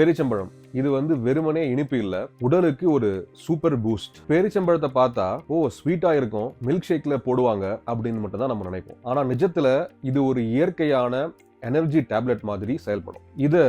பேரிச்சம்பழம். இது வந்து வெறுமனே இனிப்பு இல்ல. உடலுக்கு ஒரு சூப்பர் பூஸ்ட் பேரிச்சம்பழத்தை பார்த்தா ஓ ஸ்வீட்டா இருக்கும். மில்க் ஷேக்ல போடுவாங்க அப்படின்னு மட்டும் தான் நம்ம நினைப்போம். ஆனா நிஜத்துல இது ஒரு இயற்கையான எனர்ஜி டேப்லெட் மாதிரி செயல்படும். இதை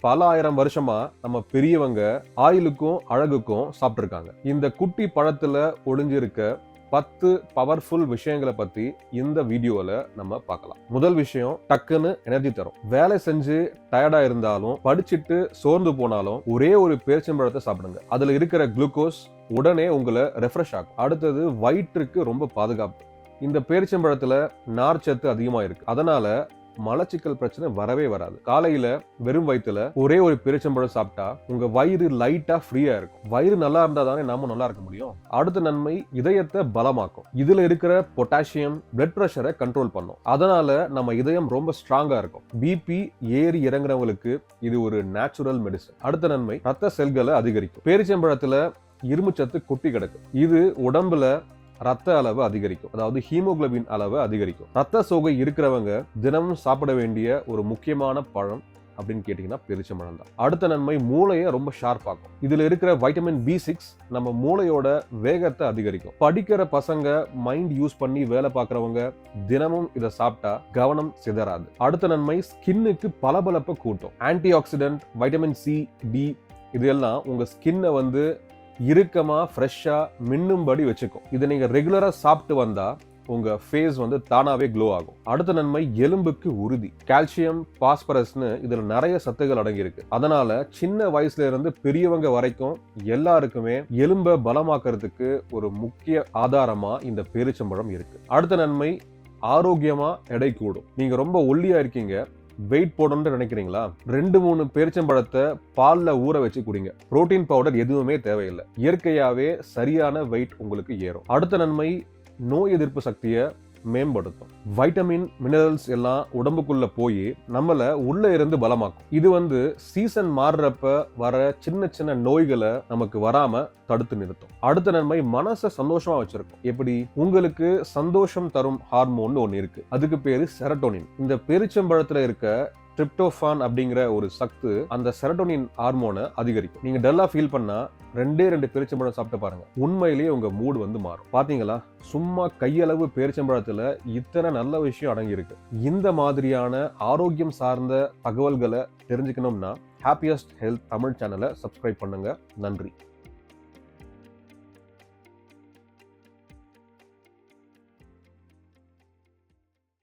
பல ஆயிரம் வருஷமா நம்ம பெரியவங்க ஆயிலுக்கும் அழகுக்கும் சாப்பிட்ருக்காங்க இந்த குட்டி பழத்துல ஒளிஞ்சிருக்க பத்து பவர்ஃபுல் விஷயங்களை பத்தி இந்த வீடியோல நம்ம பார்க்கலாம். முதல் விஷயம் டக்குன்னு எனர்ஜி தரும். வேலை செஞ்சு டயர்டா இருந்தாலும் படிச்சுட்டு சோர்ந்து போனாலும் ஒரே ஒரு பேரிச்சம்பழத்தை சாப்பிடுங்க. அதுல இருக்கிற குளுக்கோஸ் உடனே உங்களை ரெஃப்ரெஷ் ஆகும் அடுத்தது வயிற்றுக்கு ரொம்ப பாதுகாப்பு. இந்த பேரிச்சம்பழத்துல நார்ச்சத்து அதிகமா இருக்கு. அதனால மலச்சிக்கல் பிரச்சனை வரவே வராது. காலையில வெறும் வயிற்றுல ஒரே ஒரு பேரிச்சம்பழம் சாப்பிட்டா உங்க வயிறு லைட்டா ஃப்ரீயா இருக்கும். வயிறு நல்லா இருந்தா தானே நாம நல்லா இருக்க முடியும்? அடுத்த நன்மை இதயத்தை பலமாக்கும். இதுல இருக்கிற பொட்டாசியம் பிளட் பிரஷரை கண்ட்ரோல் பண்ணும். அதனால நம்ம இதயம் ரொம்ப ஸ்ட்ராங்கா இருக்கும். பிபி ஏறி இறங்குறவங்களுக்கு இது ஒரு நேச்சுரல் மெடிசன் அடுத்த நன்மை ரத்த செல்களை அதிகரிக்கும். பேரிச்சம்பழத்துல இரும்புச்சத்து கொட்டி கிடக்கு. இது உடம்புல ரத்த அளவு அதிகரிக்கும். அதாவது ஹீமோகுளோபின் அளவு அதிகரிக்கும். ரத்த சோகை இருக்கிறவங்க தினமும் சாப்பிட வேண்டிய ஒரு முக்கியமான பழம் அப்படின்னு கேட்டிங்கன்னா பெருச்சம்பழம் தான். அடுத்த நன்மை மூளையை ரொம்ப ஷார்ப்பாக்கும் இதில் இருக்கிற வைட்டமின் பி சிக்ஸ் நம்ம மூளையோட வேகத்தை அதிகரிக்கும். படிக்கிற பசங்க மைண்ட் யூஸ் பண்ணி வேலை பார்க்குறவங்க தினமும் இதை சாப்பிட்டா கவனம் சிதறாது. அடுத்த நன்மை ஸ்கின்னுக்கு பளபளப்பை கூட்டும். Antioxidant vitamin C D இதெல்லாம் உங்கள் ஸ்கின்னை வந்து இறுக்கமாக ஃப்ரெஷ்ஷாக மின்னும்படி வச்சுக்கும். இதை நீங்கள் ரெகுலராக சாப்பிட்டு வந்தால் உங்க ஃபேஸ் வந்து தானாவே க்ளோ ஆகும். அடுத்த நன்மை எலும்புக்கு உறுதி. கால்சியம் பாஸ்பரஸ்னு இதுல நிறைய சத்துகள் அடங்கியிருக்கு. அதனால சின்ன வயசுல இருந்து பெரியவங்க வரைக்கும் எல்லாருக்குமே எலும்பை பலமாக்குறதுக்கு ஒரு முக்கிய ஆதாரமா இந்த பேரிச்சம்பழம் இருக்கு. அடுத்த நன்மை ஆரோக்கியமா எடை கூடும். நீங்க ரொம்ப ஒல்லியா இருக்கீங்க வெயிட் போடணும்னு நினைக்கிறீங்களா? ரெண்டு மூணு பேரிச்சம்பழத்தை பாலில் ஊற வச்சு குடிங்க. புரோட்டீன் பவுடர் எதுவுமே தேவையில்லை. இயற்கையாகவே சரியான வெயிட் உங்களுக்கு ஏறும். அடுத்த நன்மை நோய் எதிர்ப்பு சக்தியை மேம்படுத்தும். வைட்டமின் மினரல்ஸ் எல்லாம் உடம்புக்குள்ள போய் நம்மளை உள்ள இருந்து பலமாக்கும். இது வந்து சீசன் மாறுறப்ப வர சின்ன சின்ன நோய்களை நமக்கு வராம தடுத்து நிறுத்தும். அடுத்த நன்மை மனசை சந்தோஷமா வச்சிருக்கும். எப்படி? உங்களுக்கு சந்தோஷம் தரும் ஹார்மோன் ஒன்று இருக்கு. அதுக்கு பேரு செரட்டோனின் இந்த பெருச்சம்பழத்துல இருக்க ட்ரிப்டோஃபான் அப்படிங்கிற ஒரு சத்து அந்த செரட்டோனின் ஹார்மோனை அதிகரிக்கும். நீங்க டல்லா ஃபீல் பண்ணா ரெண்டே ரெண்டு பேரிச்சம்பழம் சாப்பிட்டு பாருங்க. உண்மையிலேயே உங்க மூடு வந்து மாறும். பாத்தீங்களா? சும்மா கையளவு பேரிச்சம்பழத்துல இத்தனை நல்ல விஷயம் அடங்கி இருக்கு இந்த மாதிரியான ஆரோக்கியம் சார்ந்த தகவல்களை தெரிஞ்சுக்கணும்னா ஹாப்பியஸ்ட் ஹெல்த் தமிழ் சேனலை சப்ஸ்கிரைப் பண்ணுங்க. நன்றி.